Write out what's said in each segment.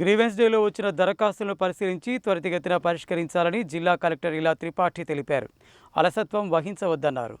Grievance డేలో వచ్చిన దరఖాస్తులను పరిశీలించి త్వరితగతిన పరిష్కరించాలని జిల్లా కలెక్టర్ ఇలా త్రిపాఠి తెలిపారు. అలసత్వం వహించవద్దన్నారు.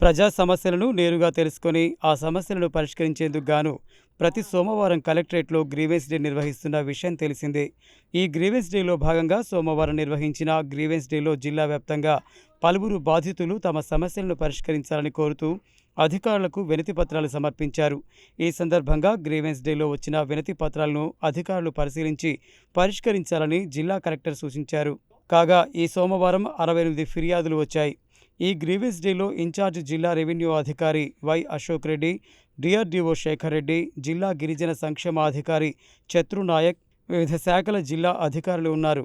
ప్రజా సమస్యలను నేరుగా తెలుసుకొని ఆ సమస్యలను పరిష్కరించేందుకు గాను ప్రతి సోమవారం కలెక్టరేట్లో గ్రీవెన్స్ డే నిర్వహిస్తున్న విషయం తెలిసిందే. ఈ గ్రీవెన్స్ డేలో భాగంగా సోమవారం నిర్వహించిన గ్రీవెన్స్ డేలో జిల్లా వ్యాప్తంగా పలువురు బాధితులు తమ సమస్యలను పరిష్కరించాలని కోరుతూ అధికారులకు వినతి పత్రాలు సమర్పించారు. ఈ సందర్భంగా గ్రీవెన్స్ డేలో వచ్చిన వినతి పత్రాలను అధికారులు పరిశీలించి పరిష్కరించాలని జిల్లా కలెక్టర్ సూచించారు. కాగా ఈ సోమవారం అరవై ఎనిమిది ఫిర్యాదులు వచ్చాయి. ఈ గ్రీవెన్స్ డేలో ఇన్ఛార్జ్ జిల్లా రెవెన్యూ అధికారి వై అశోక్ రెడ్డి డిఆర్డీఓ శేఖర్ రెడ్డి జిల్లా గిరిజన సంక్షేమాధికారి అధికారి నాయక్ వివిధ శాఖల జిల్లా అధికారులు ఉన్నారు.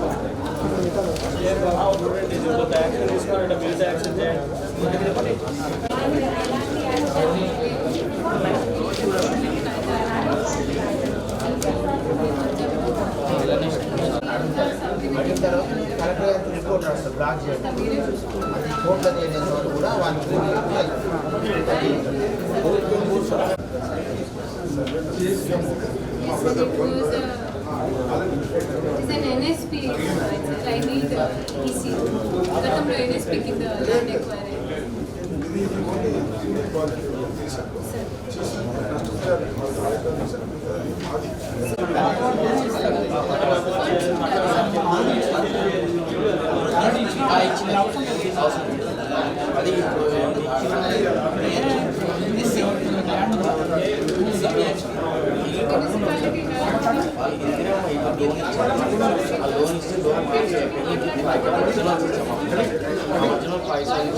రాదు. ఒకసారి ఇచ్చిన బాధ్యత మాకు మీరు వెరిఫై చేసి అడిగిన తర్వాత కలెక్టర్ గారికి రిపోర్ట్ రాస్తారు బ్లాక్ చేయండి అది కోర్టులో తేలేంత వరకు కూడా వాళ్ళకి Yes, it was uh, it is an NSP. It's I need uh, EC. గతంలో NSP కింద ల్యాండ్ ఎక్వైరీ మున్సిపాలిటీ Loan ఇస్తే లోన్ అయిపోయింది ఒరిజినల్ పైసలు